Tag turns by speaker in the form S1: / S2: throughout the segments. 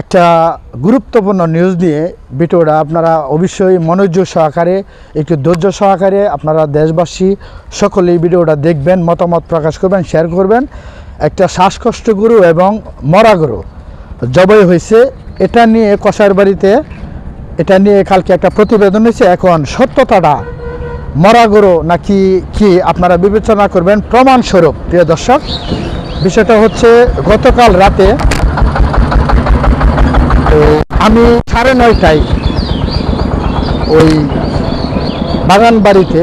S1: একটা গুরুত্বপূর্ণ নিউজ নিয়ে ভিডিওটা আপনারা অবশ্যই মনোযোগ সহকারে, একটু ধৈর্য সহকারে আপনারা দেশবাসী সকলেই ভিডিওটা দেখবেন, মতামত প্রকাশ করবেন শেয়ার করবেন। একটা শ্বাসকষ্ট গরু এবং মরা গরু জবাই হয়েছে। এটা নিয়ে কষার বাড়িতে, এটা নিয়ে কালকে একটা প্রতিবেদন হয়েছে। এখন সত্যতাটা মরা গরু নাকি কি আপনারা বিবেচনা করবেন? প্রমাণস্বরূপ, প্রিয় দর্শক। বিষয়টা হচ্ছে গতকাল রাতে আমি সাড়ে নয়টায় ওই বাগান বাড়িতে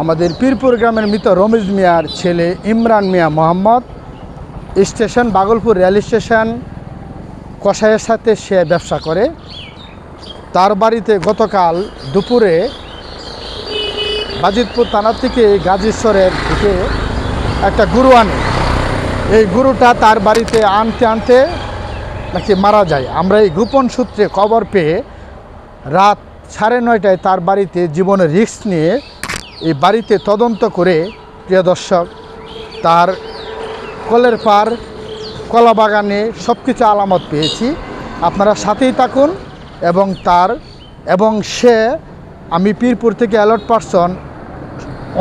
S1: আমাদের পীরপুর গ্রামের মৃত রমেশ মিয়ার ছেলে Imran Mia Mohammad station Bagalpur rail station কষাইয়ের সাথে সে ব্যবসা করে। তার বাড়িতে গতকাল দুপুরে বাজিতপুর থানা থেকে গাজীশ্বরের দিকে একটা গরু আনে। এই গরুটা তার বাড়িতে আনতে আনতে নাকি মারা যায়। আমরা এই গোপন সূত্রে খবর পেয়ে রাত সাড়ে নয়টায় তার বাড়িতে জীবনের রিস্ক নিয়ে এই বাড়িতে তদন্ত করে, প্রিয় দর্শক, তার কলের পার, কলা বাগানে সব কিছু আলামত পেয়েছি। আপনারা সাথেই থাকুন এবং তার এবং সে, আমি পীরপুর থেকে অ্যালার্ট পারসন,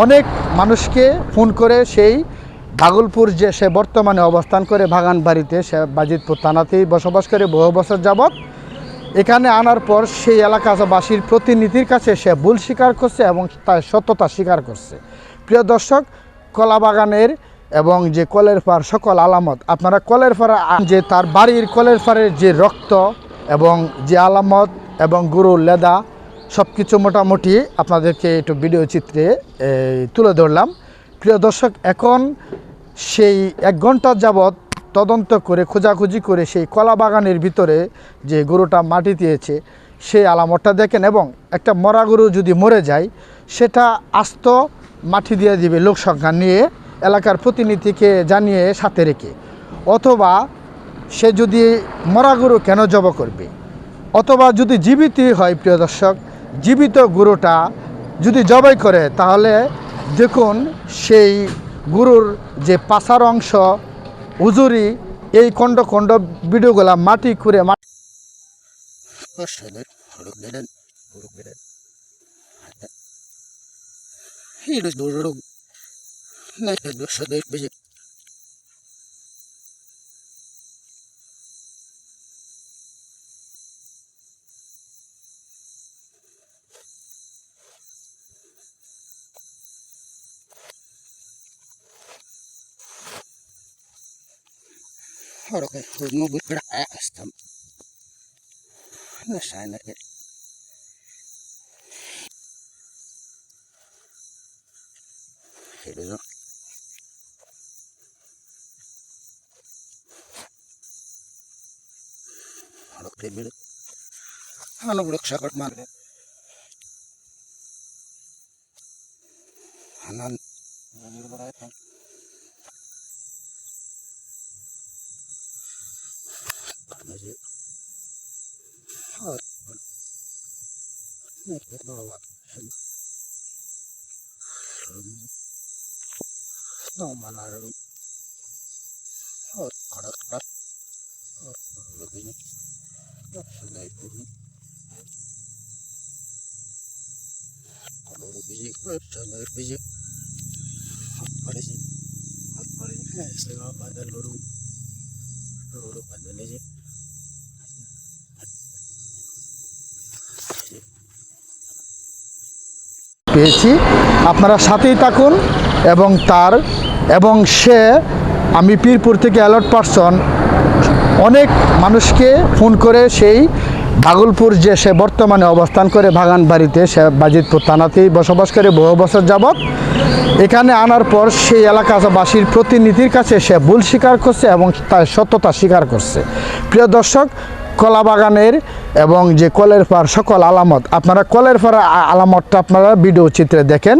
S1: অনেক মানুষকে ফোন করে সেই ভাগলপুর যে সে বর্তমানে অবস্থান করে বাগান বাড়িতে, সে বাজিতপুর থানাতেই বসবাস করে বহু বছর যাবৎ। এখানে আনার পর সেই এলাকাবাসীর প্রতিনিধির কাছে সে ভুল স্বীকার করছে এবং তার সত্যতা স্বীকার করছে। প্রিয় দর্শক, কলা বাগানের এবং যে কলের পার সকল আলামত। আপনারা কলের পাড়া যে তার বাড়ির কলের পাড়ের যে রক্ত এবং যে আলামত এবং গরুর লেদা সব কিছু মোটামুটি আপনাদেরকে একটু ভিডিও চিত্রে তুলে ধরলাম। প্রিয় দর্শক, এখন সেই এক ঘণ্টা যাবৎ তদন্ত করে, খোঁজাখুঁজি করে সেই কলা বাগানের ভিতরে যে গরুটা মাটি দিয়েছে সেই আলামতটা দেখেন এবং একটা মরা গরু যদি মরে যায়, সেটা আস্ত মাটি দিয়ে দিবে লোক সংখ্যা নিয়ে এলাকার প্রতিনিধিকে জানিয়ে সাথে রেখে। অথবা সে যদি মরা গরু কেন জব করবে? অথবা যদি জীবিতই হয়, প্রিয় দর্শক, জীবিত গরুটা যদি জবাই করে, তাহলে দেখুন সেই গুরুর যে পাশার অংশ উজুরি এই খণ্ড খণ্ড ভিডিওগুলা মাটি খুঁড়ে মাটি?
S2: Хороший, мабуть, хрестом. Лише не Серйозно. Рокти біли. А ну, блок шагот мали. Анан. Анан. hot. Not bawa. No man are hot. Begini. Not selai pun, Kalau begini, kau jangan begini. Hot paling. Hot paling. Eh, selama pada lorong. Lorong pada ni sih.
S1: পেয়েছি। আপনারা সাথেই থাকুন এবং তার এবং সে, আমি পীরপুর থেকে অ্যালার্ট পারসন, অনেক মানুষকে ফোন করে সেই ভাগলপুর যে সে বর্তমানে অবস্থান করে বাগান বাড়িতে, সে বাজিতপুর থানাতেই বসবাস করে বহু বছর যাবৎ। এখানে আনার পর সেই এলাকাবাসীর প্রতিনিধির কাছে সে ভুল স্বীকার করছে এবং তার সত্যতা স্বীকার করছে। প্রিয় দর্শক কলা বাগানের এবং যে কলের পার সকল আলামত। আপনারা কলের পাড়া আলামতটা আপনারা ভিডিও চিত্রে দেখেন।